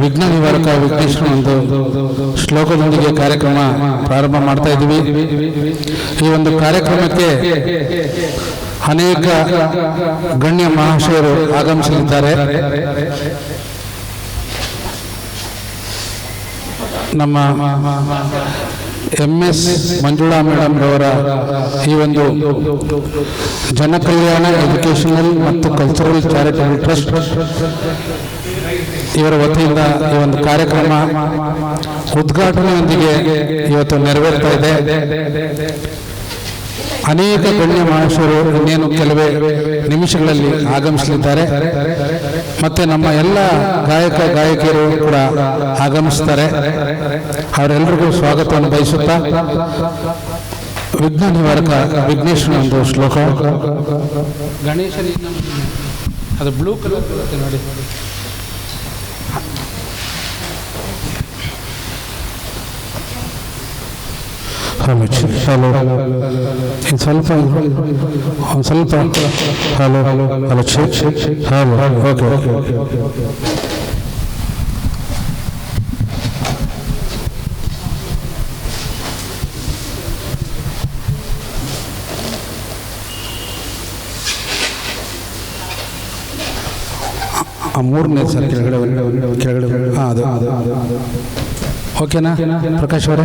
ವಿಘ್ನ ನಿವಾರಕ ವಿಘ್ನೇಶ್ವರ ಒಂದು ಶ್ಲೋಕದೊಂದಿಗೆ ಕಾರ್ಯಕ್ರಮ ಪ್ರಾರಂಭ ಮಾಡ್ತಾ ಇದ್ದೀವಿ. ಈ ಒಂದು ಕಾರ್ಯಕ್ರಮಕ್ಕೆ ಅನೇಕ ಗಣ್ಯ ಮಹಾಶಯರು ಆಗಮಿಸಲಿದ್ದಾರೆ. ನಮ್ಮ ಎಂ ಎಸ್ ಮಂಜುಳಾ ಮೇಡಮ್ ರವರ ಈ ಒಂದು ಜನಕಲ್ಯಾಣ ಎಜುಕೇಷನಲ್ ಮತ್ತು ಕಲ್ಚರಲ್ ಚಾರಿಟಬಲ್ ಟ್ರಸ್ಟ್ ಇವರ ವತಿಯಿಂದ ಈ ಒಂದು ಕಾರ್ಯಕ್ರಮ ಉದ್ಘಾಟನೆಯೊಂದಿಗೆ ಇವತ್ತು ನೆರವೇರ್ತಾ ಇದೆ. ಅನೇಕ ಗಣ್ಯ ಮನುಷ್ಯರು ಇನ್ನೇನು ಕೆಲವೇ ನಿಮಿಷಗಳಲ್ಲಿ ಆಗಮಿಸಲಿದ್ದಾರೆ. ಮತ್ತೆ ನಮ್ಮ ಎಲ್ಲ ಗಾಯಕ, ಗಾಯಕಿಯರು ಕೂಡ ಆಗಮಿಸ್ತಾರೆ. ಅವರೆಲ್ಲರಿಗೂ ಸ್ವಾಗತವನ್ನು ಬಯಸುತ್ತಾ ವಿಘ್ನ ನಿವಾರಕ ವಿಘ್ನೇಶ್ವರ ಒಂದು ಶ್ಲೋಕ. ಗಣೇಶನ ಅದು ಬ್ಲೂ ಕಲರ್ ನೋಡಿ. ಹಲೋ ಹಲೋ ಸ್ವಲ್ಪ ಸ್ವಲ್ಪ. Hello hello hello hello, okay okay ಆ ಮೂರನೇ ಸರ್, ಕೆಳಗಡೆ ಕೆಳಗಡೆ ಹಾಂ ಅದು. ಓಕೆನಾ? ಪ್ರಕಾಶ್ ಅವರೇ?